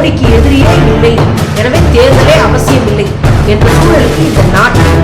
மோடிக்கு எதிரியே இல்லை. எனவே தேர்தலே அவசியம் இல்லை என்ற சூழலுக்கு இந்த நாட்டில்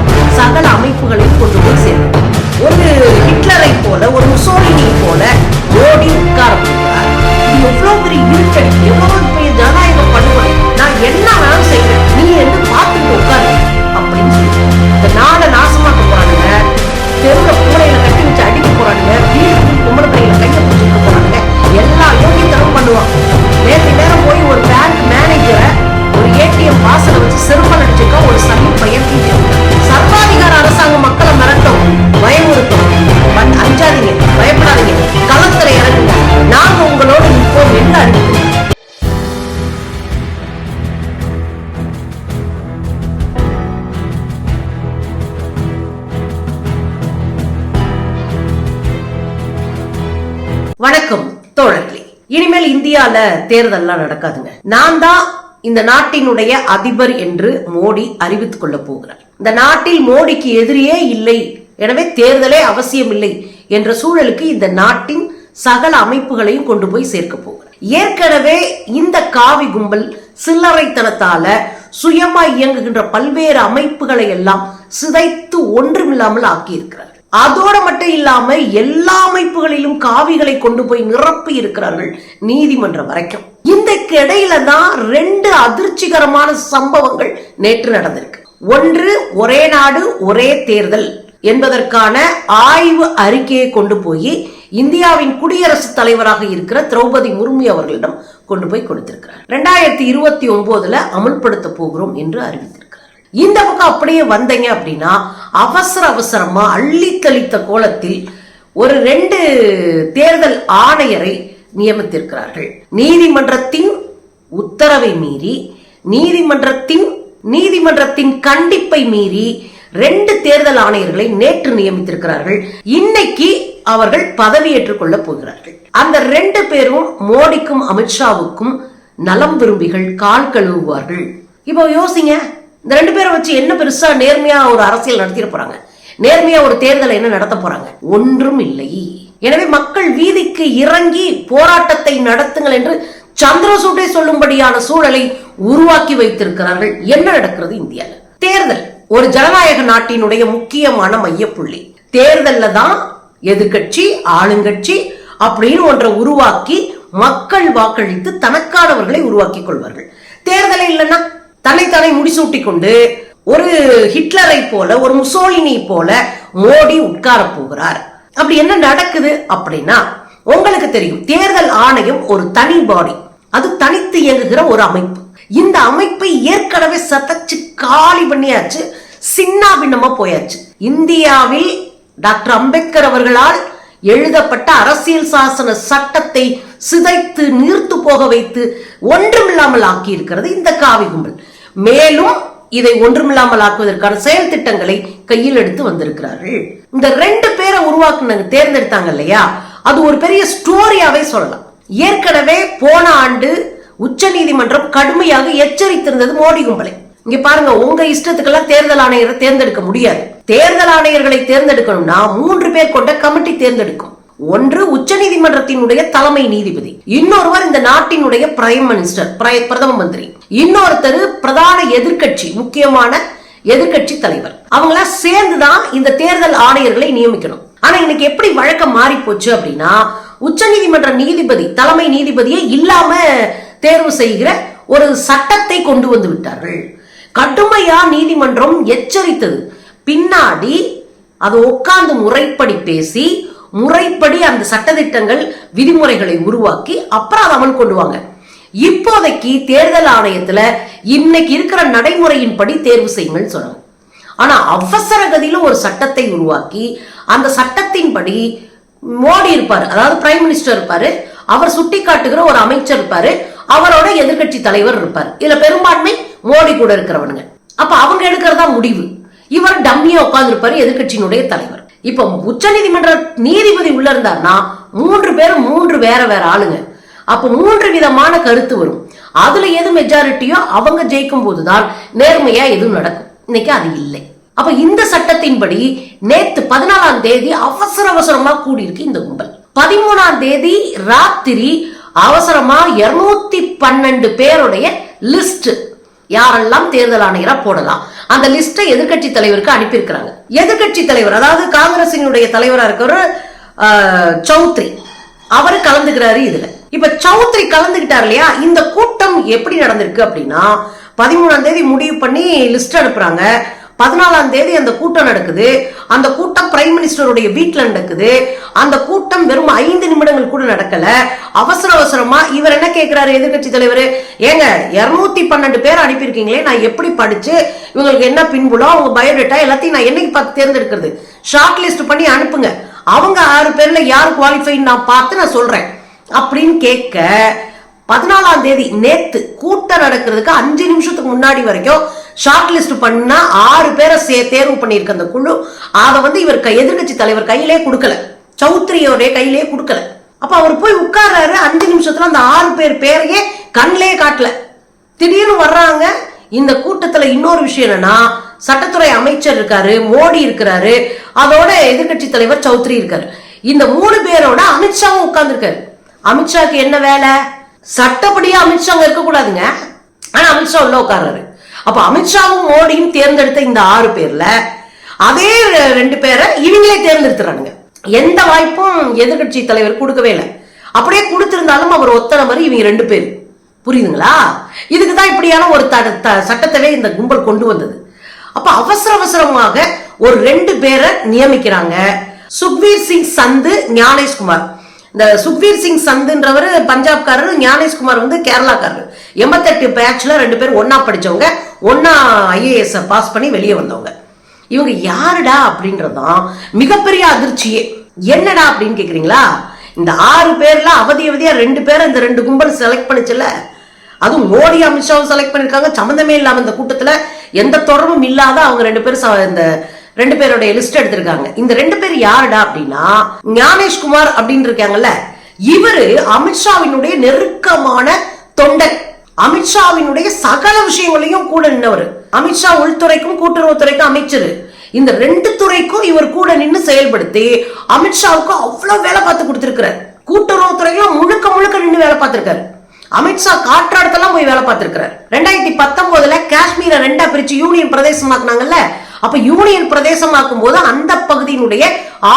வணக்கம் தோழர்களே. இனிமேல் இந்தியால தேர்தல்லாம் நடக்காதுங்க. நான் தான் இந்த நாட்டினுடைய அதிபர் என்று மோடி அறிவித்துக் கொள்ள போகிறார். இந்த நாட்டில் மோடிக்கு எதிரியே இல்லை. எனவே தேர்தலே அவசியம் இல்லை என்ற சூழலுக்கு இந்த நாட்டின் சகல அமைப்புகளையும் கொண்டு போய் சேர்க்க போகிறார். ஏற்கனவே இந்த காவி கும்பல் சில்லறைத்தனத்தால சுயமாய் இயங்குகின்ற பல்வேறு அமைப்புகளை எல்லாம் சிதைத்து ஒன்றுமில்லாமல் ஆக்கியிருக்கிறார். அதோட மட்டும் இல்லாம எல்லா அமைப்புகளிலும் காவிகளை கொண்டு போய் நிரப்பி இருக்கிறார்கள் நீதிமன்றம் வரைக்கும். இந்த இடையில தான் ரெண்டு அதிர்ச்சிகரமான சம்பவங்கள் நேற்று நடந்திருக்கு. ஒன்று ஒரே நாடு ஒரே தேர்தல் என்பதற்கான ஆய்வு அறிக்கையை கொண்டு போய் இந்தியாவின் குடியரசுத் தலைவராக இருக்கிற திரௌபதி முர்மு அவர்களிடம் கொண்டு போய் கொடுத்திருக்கிறார். ரெண்டாயிரத்தி இருபத்தி ஒன்பதுல அமுல்படுத்த போகிறோம் என்று அறிவித்திருக்கிறார். இந்த பக்கம் அப்படியே வந்தீங்க அப்படின்னா அவசர அவசரமா அள்ளித்தளித்த கோலத்தில் ஒரு ரெண்டு தேர்தல் ஆணையரை நியமித்திருக்கிறார்கள். நீதிமன்றத்தின் உத்தரவை மீறி நீதிமன்றத்தின் நீதிமன்றத்தின் கண்டிப்பை மீறி ரெண்டு தேர்தல் ஆணையர்களை நேற்று நியமித்திருக்கிறார்கள். இன்னைக்கு அவர்கள் பதவியேற்றுக் கொள்ள போகிறார்கள். அந்த ரெண்டு பேரும் மோடிக்கும் அமித்ஷாவுக்கும் நலம் விரும்பிகள் கால் கழுவுவார்கள். இப்போ யோசிங்க இந்த ரெண்டு பேரை வச்சு என்ன பெருசா நேர்மையா ஒரு அரசியல் நடத்திட போறாங்க? நேர்மையா ஒரு தேர்தலை என்ன நடத்த போறாங்க? ஒன்றும் இல்லை. எனவே மக்கள் வீதிக்கு இறங்கி போராட்டத்தை நடத்துங்கள் என்று சந்திரசூட்டை சொல்லும்படியான சூழலை உருவாக்கி வைத்திருக்கிறார்கள். என்ன நடக்கிறது இந்தியாவில் தேர்தல். ஒரு ஜனநாயக நாட்டினுடைய முக்கியமான மையப்புள்ளி. தேர்தல்ல தான் எதிர்கட்சி ஆளுங்கட்சி அப்படின்னு ஒன்றை உருவாக்கி மக்கள் வாக்களித்து தனக்கானவர்களை உருவாக்கி கொள்வார்கள். தேர்தலை இல்லைன்னா தன்னைத்தானே முடிசூட்டி கொண்டு ஒரு ஹிட்லரை போல ஒரு முசோலினி போல மோடி உட்கார போகிறார். அப்படி என்ன நடக்குது அப்படின்னா உங்களுக்கு தெரியும் தேர்தல் ஆணையம் ஒரு தனி பாடி. அது தனித்து இயங்குகிற ஒரு அமைப்பு. இந்த அமைப்பை ஏற்கனவே சதச்சு காலி பண்ணியாச்சு சின்ன பின்னமா போயாச்சு. இந்தியாவில் டாக்டர் அம்பேத்கர் அவர்களால் எழுதப்பட்ட அரசியல் சாசன சட்டத்தை சிதைத்து நீர்த்து போக வைத்து ஒன்றுமில்லாமல் ஆக்கி இருக்கிறது இந்த காவி கும்பல். மேலும் இதை ஒன்றுமில்லாமல் ஆக்குவதற்கான செயல் திட்டங்களை கையில் எடுத்து வந்திருக்கிறார்கள். இந்த ரெண்டு பேரை உருவாக்குனாங்க தேர்ந்தெடுத்தாங்க இல்லையா? அது ஒரு பெரிய ஸ்டோரியாவே சொல்லலாம். ஏற்கனவே போன ஆண்டு உச்ச நீதிமன்றம் கடுமையாக எச்சரித்திருந்தது மோடி கும்பலை. இங்க பாருங்க உங்க இஷ்டத்துக்கெல்லாம் தேர்தல் ஆணையரை தேர்ந்தெடுக்க முடியாது. தேர்தல் ஆணையர்களை தேர்ந்தெடுக்கணும்னா மூன்று பேர் கொண்ட கமிட்டி தேர்ந்தெடுக்கும். ஒன்று உச்ச நீதிமன்றத்தினுடைய தலைமை நீதிபதி. இன்னொருவர் இந்த நாட்டினுடைய பிரைம் மினிஸ்டர் பிரதம மந்திரி. இன்னொருத்தர் பிரதான எதிர்கட்சி முக்கியமான எதிர்கட்சி தலைவர். அவங்கள சேர்ந்துதான் இந்த தேர்தல் ஆணையர்களை நியமிக்கணும். ஆனா இன்னைக்கு எப்படி வழக்கம் மாறி போச்சு அப்படின்னா உச்ச நீதிமன்ற நீதிபதி தலைமை நீதிபதியே இல்லாம தேர்வு செய்கிற ஒரு சட்டத்தை கொண்டு வந்து விட்டார்கள். கடுமையா நீதிமன்றம் எச்சரித்தது. பின்னாடி அது உட்கார்ந்து முறைப்படி பேசி முறைப்படி அந்த சட்டத்திட்டங்கள் விதிமுறைகளை உருவாக்கி அப்புறம் அதை அமல் கொண்டு வாங்க. இப்போதைக்கு தேர்தல் ஆணையத்துல இன்னைக்கு இருக்கிற நடைமுறையின்படி தேர்வு செய்யுங்கள் சொன்னாங்க ஆனா அவசர கதியில ஒரு சட்டத்தை உருவாக்கி அந்த சட்டத்தின்படி மோடி இருப்பார். அதாவது பிரைம் மினிஸ்டர் இருப்பாரு. அவர் சுட்டி காட்டுகிற ஒரு அமைச்சர் இருப்பாரு. அவரோட எதிர்கட்சி தலைவர் இருப்பார். இதுல பெரும்பான்மை மோடி கூட இருக்கிறவனுங்க. அப்ப அவங்க எடுக்கிறதா முடிவு. இவர் டம்மியா உட்கார்ந்து இருப்பாரு எதிர்கட்சியினுடைய தலைவர். இப்ப உச்ச நீதிமன்ற நீதிபதி உள்ள இருந்தார்னா மூன்று பேரும் மூன்று வேற வேற ஆளுங்க. அப்ப மூன்று விதமான கருத்து வரும். அதுல எது மெஜாரிட்டியோ அவங்க ஜெயிக்கும் போதுதான் நேர்மையா எதுவும் நடக்கும். இன்னைக்கு அது இல்லை. அப்ப இந்த சட்டத்தின்படி நேத்து பதினாலாம் தேதி அவசர அவசரமா கூடியிருக்கு இந்த கும்பல். பதிமூணாம் தேதி ராத்திரி அவசரமா இருநூத்தி பன்னெண்டு பேருடைய லிஸ்ட் யாரெல்லாம் தேர்தல் ஆணையரா போடலாம்? அந்த லிஸ்ட்டை எதிர்க்கட்சி தலைவருக்கு அனுப்பியிருக்கிறாங்க. எதிர்கட்சி தலைவர் அதாவது காங்கிரசினுடைய தலைவராக இருக்கிறவர் ஆஹ், சௌத்ரி. அவரு கலந்துக்கிறாரு இதுல. இப்ப சௌத்ரி கலந்துகிட்டார் இல்லையா? இந்த கூட்டம் எப்படி நடந்திருக்கு அப்படின்னா பதிமூணாம் தேதி முடிவு பண்ணி லிஸ்ட் அனுப்புறாங்க. பதினாலாம் தேதி அந்த கூட்டம் நடக்குது. அந்த கூட்டம் பிரைம் மினிஸ்டருடைய வீட்ல நடக்குது. அந்த கூட்டம் வெறும் ஐந்து நிமிடங்கள் கூட நடக்கல. அவசர அவசரமா இவர் என்ன கேட்கிறாரு எதிர்க்கட்சி தலைவர்? ஏங்க இருநூத்தி பன்னெண்டு பேர் அனுப்பியிருக்கீங்களே நான் எப்படி படிச்சு இவங்களுக்கு என்ன பின்புலம் அவங்க பயோடேட்டா எல்லாத்தையும் நான் என்னைக்கு பார்த்து தேர்ந்தெடுக்கிறது? ஷார்ட் லிஸ்ட் பண்ணி அனுப்புங்க. அவங்க ஆறு பேர்ல யார் குவாலிஃபைன்னு நான் பார்த்து நான் சொல்றேன். அப்படின்னு கேட்க பதினாலாம் தேதி நேத்து கூட்டம் நடக்கிறதுக்கு அஞ்சு நிமிஷத்துக்கு முன்னாடி வரைக்கும் ஷார்ட் லிஸ்ட் பண்ணா ஆறு பேரை சே தேர்வு பண்ணியிருக்க அந்த குழு அதை வந்து இவர் க- எதிர்க்கட்சி தலைவர் கையிலே கொடுக்கல. சௌத்ரியோடைய கையிலே கொடுக்கல. அப்ப அவர் போய் உட்கார்றாரு அஞ்சு நிமிஷத்துல அந்த ஆறு பேர் பேரையே கண்ணிலே காட்டல. திடீர்னு வர்றாங்க. இந்த கூட்டத்துல இன்னொரு விஷயம் என்னன்னா சட்டத்துறை அமைச்சர் இருக்காரு மோடி இருக்கிறாரு அதோட எதிர்க்கட்சி தலைவர் சௌத்ரி இருக்காரு. இந்த மூணு பேரோட அமித்ஷாவும் உட்கார்ந்துருக்காரு. அமித்ஷாக்கு என்ன வேலை? சட்டப்படியா அமித்ஷா அங்க இருக்க கூடாதுங்க ஆனா அமித்ஷா உள்ள உட்கார்றாரு. அப்ப அமித்ஷாவும் மோடியும் தேர்ந்தெடுத்த இந்த ஆறு பேர்ல அதே ரெண்டு பேரை இவங்களே தேர்ந்தெடுத்துறானுங்க. எந்த வாய்ப்பும் எதிர்க்கட்சி தலைவர் கொடுக்கவே இல்லை. அப்படியே கொடுத்திருந்தாலும் அவர் ஒத்த நபர் இவங்க ரெண்டு பேர். புரியுதுங்களா? இதுக்கு தான் இப்படியான ஒரு த- சட்டத்தவே இந்த கும்பல் கொண்டு வந்தது. அப்ப அவசர அவசரமாக ஒரு ரெண்டு பேரை நியமிக்கிறாங்க. சுக்வீர் சிங் சந்து ஞானேஷ்குமார். இந்த சுக்வீர் சிங் சந்துன்றவர் பஞ்சாப்காரர் ஞானேஷ்குமார் வந்து கேரளாக்காரர். எண்பத்தெட்டு பேட்ச்ல ரெண்டு பேரும் ஒன்னா படிச்சவங்க ஒன்னா ஐஏஎஸ் பாஸ் பண்ணி வெளியே வந்தவங்க. இவங்க யாருடா அப்படின்றதான் மிகப்பெரிய அதிர்ச்சியே. என்னடா அப்படின்னு கேக்குறீங்களா? இந்த ஆறு பேர்ல அவதி அவதியா ரெண்டு பேரை இந்த ரெண்டு கும்பல் செலக்ட் பண்ணுச்சுல்ல? அதுவும் மோடி அமித்ஷாவும் செலக்ட் பண்ணிருக்காங்க. சம்மந்தமே இல்லாம இந்த கூட்டத்துல எந்த தொடர்பும் இல்லாத அவங்க ரெண்டு பேரும் இந்த ரெண்டு பேருடைய லிஸ்ட் எடுத்திருக்காங்க. இந்த ரெண்டு பேர் யாருடா அப்படின்னா ஞானேஷ்குமார் அப்படின்னு இருக்காங்கல்ல இவரு அமித்ஷாவினுடைய நெருக்கமான தொண்டர் அமித்ஷாவினுடைய சகல விஷயங்களையும் கூட நின்னவர். அமித்ஷா உள்துறைக்கும் கூட்டுறவுத்துறைக்கும் அமைச்சர். இந்த ரெண்டு துறைக்கும் இவர் கூட நின்று செயல்படுத்தி அமித்ஷாவுக்கு அவ்வளவு வேலை பார்த்து கொடுத்திருக்கிறார். கூட்டுறவுத்துறையில முழுக்க முழுக்க நின்று வேலை பார்த்திருக்காரு. அமித்ஷா காற்றாடத்தெல்லாம் போய் வேலை பார்த்திருக்கிறார். ரெண்டாயிரத்தி பத்தொன்பதுல காஷ்மீரை ரெண்டா பிரிச்சு யூனியன் பிரதேசமாக்குனாங்கல்ல? அப்ப யூனியன் பிரதேசமாக்கும் போது அந்த பகுதியினுடைய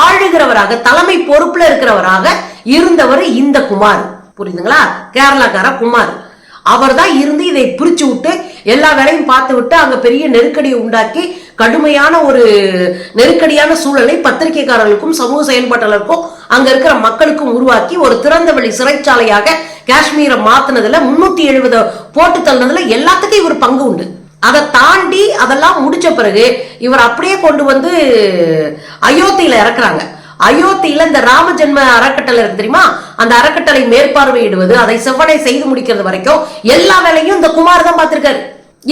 ஆளுகிறவராக தலைமை பொறுப்புல இருக்கிறவராக இருந்தவர் இந்த குமார். புரியுதுங்களா? கேரளாக்கார குமார். அவர் தான் இருந்து இதை பிரிச்சு விட்டு எல்லா வேலையும் பார்த்து விட்டு அங்க பெரிய நெருக்கடியை உண்டாக்கி கடுமையான ஒரு நெருக்கடியான சூழலை பத்திரிகைக்காரர்களுக்கும் சமூக செயல்பாட்டாளருக்கும் அங்க இருக்கிற மக்களுக்கும் உருவாக்கி ஒரு திறந்த வெளி சிறைச்சாலையாக காஷ்மீரை மாத்தினதுல முன்னூத்தி எழுபது போட்டு தள்ளினதுல எல்லாத்துக்கும் இவர் பங்கு உண்டு. அதை தாண்டி அதெல்லாம் முடிச்ச பிறகு இவர் அப்படியே கொண்டு வந்து அயோத்தியில இறக்குறாங்க. அயோத்தியில இந்த ராம ஜென்ம அறக்கட்டளை இருக்கு தெரியுமா? அந்த அறக்கட்டளை மேற்பார்வையிடுவது அதை செவ்வனை செய்து முடிக்கிறது வரைக்கும் எல்லா வேலையும் இந்த குமார் தான் பார்த்திருக்காரு.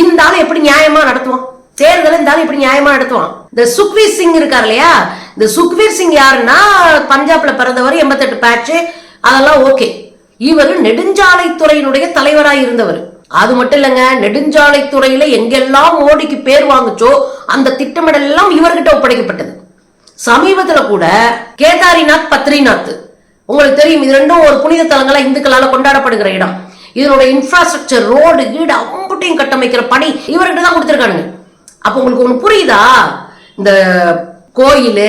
இந்த எப்படி நியாயமா நடத்துவான்? தேர்தல் இந்த எப்படி நியாயமா நடத்துவான்? இந்த சுக்வீர் சிங் இருக்கார் இல்லையா? இந்த சுக்வீர் சிங் யாருன்னா பஞ்சாப்ல பிறந்தவர் எண்பத்தெட்டு பேட்ச் அதெல்லாம் ஓகே. இவர் நெடுஞ்சாலைத்துறையினுடைய தலைவராய் இருந்தவர். அது மட்டும் இல்லைங்க நெடுஞ்சாலைத்துறையில எங்கெல்லாம் மோடிக்கு பேர் வாங்குச்சோ அந்த திட்டமிடல் எல்லாம் இவர்கிட்ட ஒப்படைக்கப்பட்டது. சமீபத்துல கூட கேதாரிநாத் பத்ரிநாத். உங்களுக்கு தெரியும் இது ரெண்டும் ஒரு புனித தலங்களா இந்துக்களால கொண்டாடப்படுகிற இடம். இதனுடைய இன்ஃப்ராஸ்ட்ரக்சர் ரோடு கீடு அம்புட்டையும் கட்டமைக்கிற பணி இவர்கிட்ட தான் கொடுத்துருக்கானுங்க. அப்ப உங்களுக்கு ஒண்ணு புரியுதா? இந்த கோயில்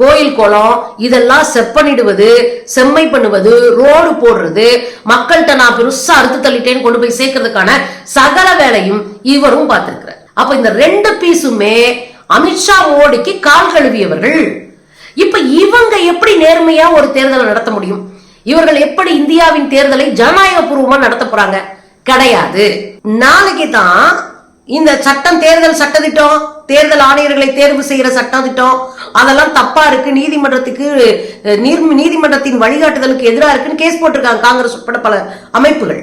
கோயில் குளம் இதெல்லாம் செப்பனிடுவது செம்மை பண்ணுவது ரோடு போடுறது மக்கள்கிட்ட நான் பெருசா அறுத்து தள்ளிட்டேன்னு கொண்டு போய் சேர்க்கறதுக்கான சகல வேலையும் இவரும் பார்த்திருக்கிறார். அப்ப இந்த ரெண்டு பீஸுமே அமித்ஷா மோடிக்கு கால் கழுவியவர்கள். இப்ப இவங்க எப்படி நேர்மையா ஒரு தேர்தலை நடத்த முடியும்? இவர்கள் எப்படி இந்தியாவின் தேர்தலை ஜனநாயக பூர்வமா நடத்த போறாங்க? கிடையாது. நாளைக்கு தான் இந்த சட்டம் தேர்தல் சட்டத்திட்டம் தேர்தல் ஆணையர்களை தேர்வு செய்யற சட்டம் திட்டம் அதெல்லாம் தப்பா இருக்கு. நீதிமன்றத்துக்கு நீர் நீதிமன்றத்தின் வழிகாட்டுதலுக்கு எதிராக இருக்குன்னு கேஸ் போட்டிருக்காங்க காங்கிரஸ் உட்பட பல அமைப்புகள்.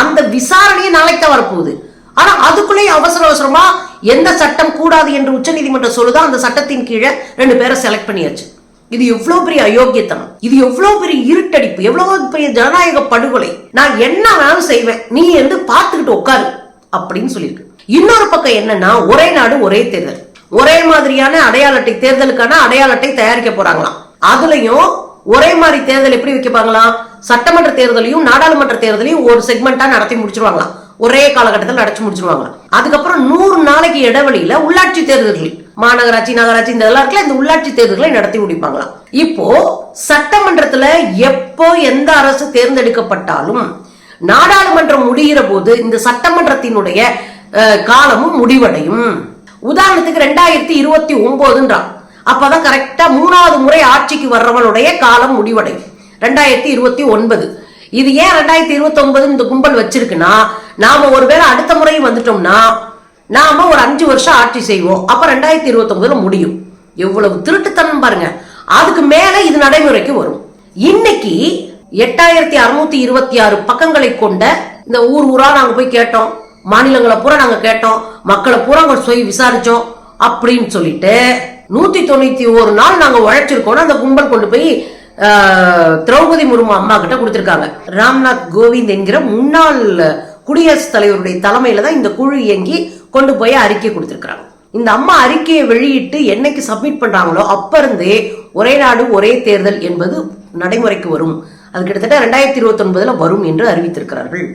அந்த விசாரணையே நாளைக்கு தான் வரப்போகுது. ஆனா அதுக்குள்ளேயே அவசர அவசரமா எந்த சட்டம் கூடாது என்று உச்சநீதிமன்றம் சொல்லுதோ அந்த சட்டத்தின் கீழே ரெண்டு பேரை செலக்ட் பண்ணியாச்சு. இது எவ்வளவு பெரிய அயோக்கியத்தனம். இது எவ்வளவு பெரிய இருட்டடிப்பு. எவ்வளவு பெரிய ஜனநாயக படுகொலை. நான் என்ன வேணாலும் செய்வேன். நீ வந்து பார்த்துக்கிட்டு உட்காரு. அப்படின்னு சொல்லியிருக்கு. இன்னொரு பக்கம் என்னன்னா ஒரே நாடு ஒரே தேர்தல். ஒரே மாதிரியான அடையாள அட்டை தேர்தலுக்கான அடையாள அட்டை தயாரிக்க போறாங்களாம். அதுலயும் ஒரே மாதிரி தேர்தல் எப்படி வைக்கப்பாங்களாம் சட்டமன்ற தேர்தலையும் நாடாளுமன்ற தேர்தலையும் ஒரு செக்மெண்டா நடத்தி முடிச்சிருவாங்களாம். ஒரே காலகட்டத்தில் அடைச்சு முடிச்சிருவாங்க. அதுக்கப்புறம் நூறு நாளைக்கு இடைவெளியில உள்ளாட்சி தேர்தல்கள் மாநகராட்சி நகராட்சி இந்த இதெல்லாம் இருக்குல்ல இந்த உள்ளாட்சி தேர்தல்களை நடத்தி முடிப்பாங்களாம். இப்போ சட்டமன்றத்துல எப்போ எந்த அரசு தேர்ந்தெடுக்கப்பட்டாலும் நாடாளுமன்றம் முடிகிற போது இந்த சட்டமன்றத்தினுடைய காலமும் முடிவடையும். உதாரணத்துக்கு ரெண்டாயிரத்தி இருபத்தி ஒன்பதுன்றான் அப்பதான் கரெக்டா மூணாவது முறை ஆட்சிக்கு வர்றவனுடைய காலம் முடிவடையும். ரெண்டாயிரத்தி இருபத்தி ஒன்பது. இது ஏன் ரெண்டாயிரத்தி இருபத்தி ஒன்பது இந்த கும்பல் வச்சிருக்குன்னா நாம ஒருவேளை அடுத்த முறை வந்துட்டோம்னா நாம ஒரு அஞ்சு வருஷம் ஆட்சி செய்வோம். அப்ப ரெண்டாயிரத்தி இருபத்தி ஒன்பதுல முடியும். எவ்வளவு திருட்டுத்தனம் பாருங்க. அதுக்கு மேல இது நடைமுறைக்கு வரும். இன்னைக்கு எட்டாயிரத்தி அறுநூத்தி இருபத்தி ஆறு பக்கங்களை கொண்ட இந்த ஊர் ஊரா நாங்க போய் கேட்டோம். மாநிலங்களை பூரா நாங்க கேட்டோம். மக்களை பூரா அங்க போய் விசாரிச்சோம். அப்படின்னு சொல்லிட்டு நூத்தி தொண்ணூத்தி ஒரு நாள் நாங்க உழைச்சிருக்கோம்னு அந்த கும்பல் கொண்டு போய் திரௌபதி முர்மு அம்மா கிட்ட கொடுத்திருக்காங்க. ராம்நாத் கோவிந்த் என்கிற முன்னாள் குடியரசுத் தலைவருடைய தலைமையில தான் இந்த குழு இயங்கி கொண்டு போய் அறிக்கை கொடுத்துருக்குறாங்க. இந்த அம்மா அறிக்கையை வெளியிட்டு என்னைக்கு சப்மிட் பண்றாங்களோ அப்ப இருந்தே ஒரே நாடு ஒரே தேர்தல் என்பது நடைமுறைக்கு வரும். அது கிட்டத்தட்ட ரெண்டாயிரத்தி இருபத்தி ஒன்பதுல வரும் என்று அறிவித்திருக்கிறார்கள்.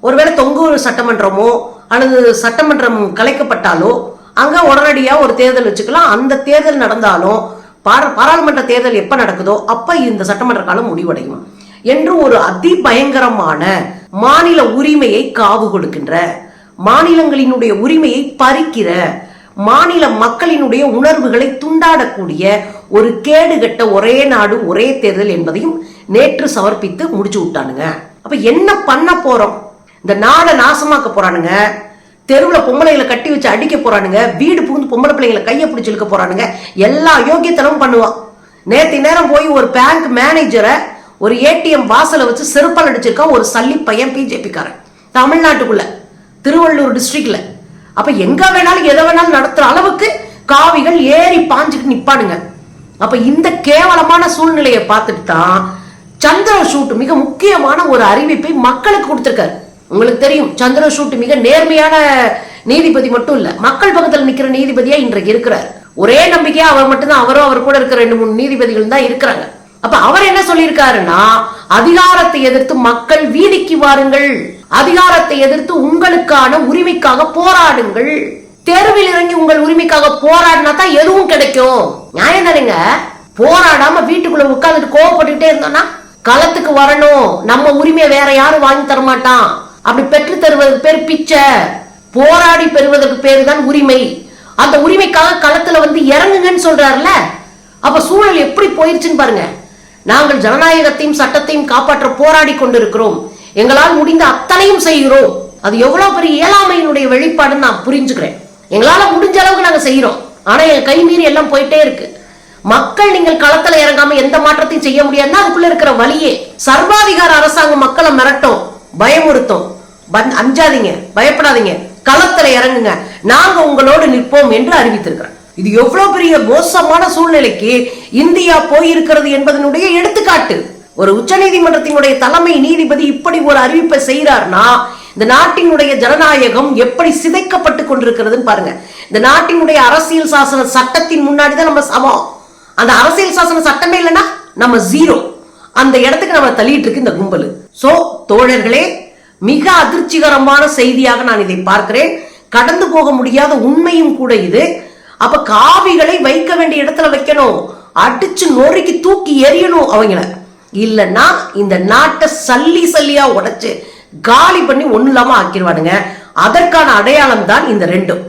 ஒருவேளை தொங்கூர் சட்டமன்றமோ அல்லது சட்டமன்றம் கலைக்கப்பட்டாலோ அங்க உடனடியா ஒரு தேர்தல் வச்சுக்கலாம். அந்த தேர்தல் நடந்தாலும் பாரா- பாராளுமன்ற தேர்தல் எப்ப நடக்குதோ அப்ப இந்த சட்டமன்ற காலம் முடிவடையும். என்று ஒரு அதிபயங்கரமான மாநில உரிமையை காவு கொடுக்கின்ற மாநிலங்களினுடைய உரிமையை பறிக்கிற மாநில மக்களினுடைய உணர்வுகளை துண்டாடக்கூடிய ஒரு கேடுகட்ட ஒரே நாடு ஒரே தேர்தல் என்பதையும் நேற்று சமர்ப்பித்து முடிச்சு விட்டானுங்க. அப்ப என்ன பண்ண போறோம்? இந்த நாடை நாசமாக்க போறானுங்க. தெருவில் பொம்பளைகளை கட்டி வச்சு அடிக்க போறானுங்க. வீடு புகுந்து பொம்பளை பிள்ளைங்களை கையை பிடிச்சிருக்க இழுக்க போறானுங்க. எல்லா யோகியத்தனமும் பண்ணுவான். நேற்று நேரம் போய் ஒரு பேங்க் மேனேஜரை ஒரு ஏடிஎம் வாசலை வச்சு செருப்பால் அடிச்சிருக்கான் ஒரு சல்லி பையன் பிஜேபிக்காரன் தமிழ்நாட்டுக்குள்ள திருவள்ளூர் டிஸ்ட்ரிக்ட்ல அப்ப எங்க வேணாலும் எதை வேணாலும் நடத்துற அளவுக்கு காவிகள் ஏறி பாஞ்சுட்டு நிப்பானுங்க அப்ப இந்த கேவலமான சூழ்நிலையை பார்த்துட்டு தான் சந்திர ஷூட் மிக முக்கியமான ஒரு அறிவிப்பை மக்களுக்கு கொடுத்துருக்காரு. உங்களுக்கு தெரியும் சந்திர ஷூட் மிக நேர்மையான நீதிபதி மட்டும் இல்ல மக்கள் பக்கத்தில் நிக்கிற நீதிபதியா இன்றைக்கு இருக்கிறார். ஒரே நம்பிக்கையா அவர் மட்டும்தான் அவரும் அவர் கூட இருக்கிற ரெண்டு மூணு நீதிபதிகள் தான் இருக்கிறாங்க. அப்ப அவர் என்ன சொல்லியிருக்காருன்னா அதிகாரத்தை எதிர்த்து மக்கள் வீதிக்கு வாருங்கள். அதிகாரத்தை எதிர்த்து உங்களுக்கான உரிமைக்காக போராடுங்கள். தெருவில் இறங்கி உங்கள் உரிமைக்காக போராடினா தான் எதுவும் கிடைக்கும். நியாயம் தானேங்க? போராடாம வீட்டுக்குள்ள உட்காந்துட்டு கோவப்பட்டுக்கிட்டே இருந்தோம்னா களத்துக்கு வரணும். நம்ம உரிமையை வேற யாரும் வாங்கி தர மாட்டான் அப்படி பெற்று தருவதற்கு பேர் பிச்சை. போராடி பெறுவதற்கு பேர் தான் உரிமை. அந்த உரிமைக்காக களத்துல வந்து இறங்குங்கன்னு சொல்றாருல அப்ப சூழல் எப்படி போயிருச்சுன்னு பாருங்க. நாங்கள் ஜனநாயகத்தையும் சட்டத்தையும் காப்பாற்ற போராடி கொண்டிருக்கிறோம். எங்களால் முடிந்த அத்தனையும் செய்கிறோம். அது எவ்வளவு பெரிய இயலாமையினுடைய வெளிப்பாடுன்னு நான் புரிஞ்சுக்கிறேன். எங்களால முடிஞ்ச அளவுக்கு நாங்க செய்யறோம் ஆனா என் கை மீறி எல்லாம் போயிட்டே இருக்கு. மக்கள் நீங்கள் களத்துல இறங்காம எந்த மாற்றத்தையும் செய்ய முடியாதுன்னா அதுக்குள்ள இருக்கிற வழியே. சர்வாதிகார அரசாங்கம் மக்களை மிரட்டும் பயமுறுத்தும். பந்- அஞ்சாதீங்க பயப்படாதீங்க. களத்துல இறங்குங்க. நாங்க உங்களோடு நிற்போம் என்று அறிவித்திருக்கிறோம் இது எவ்வளவு பெரிய மோசமான சூழ்நிலைக்கு இந்தியா போயிருக்கிறது என்பதனுடைய எடுத்துக்காட்டு. ஒரு உச்ச நீதிமன்றத்தினுடைய தலைமை நீதிபதி இப்படி ஒரு அறிவிப்பை செய்கிறார்னா இந்த நாட்டினுடைய ஜனநாயகம் எப்படி சிதைக்கப்பட்டு கொண்டிருக்கிறதுன்னு பாருங்க. இந்த நாட்டினுடைய அரசியல் சாசன சட்டத்தின் முன்னாடி தான் நம்ம சமம். அந்த அரசியல் சாசன சட்டமே இல்லைன்னா நம்ம ஜீரோ அந்த இடத்துக்கு நம்ம தள்ளிட்டு இருக்கு இந்த கும்பல். சோ தோழர்களே மிக அதிர்ச்சிகரமான செய்தியாக நான் இதை பார்க்கிறேன். கடந்து போக முடியாத உண்மையும் கூட இது. அப்ப காவிகளை வைக்க வேண்டிய இடத்துல வைக்கணும். அடிச்சு நொறுக்கி தூக்கி எரியணும் அவங்கள. இல்லைன்னா இந்த நாட்டை சல்லி சல்லியா உடைச்சு காலி பண்ணி ஒண்ணு இல்லாம ஆக்கிடுவானுங்க அதற்கான அடையாளம் தான் இந்த ரெண்டும்.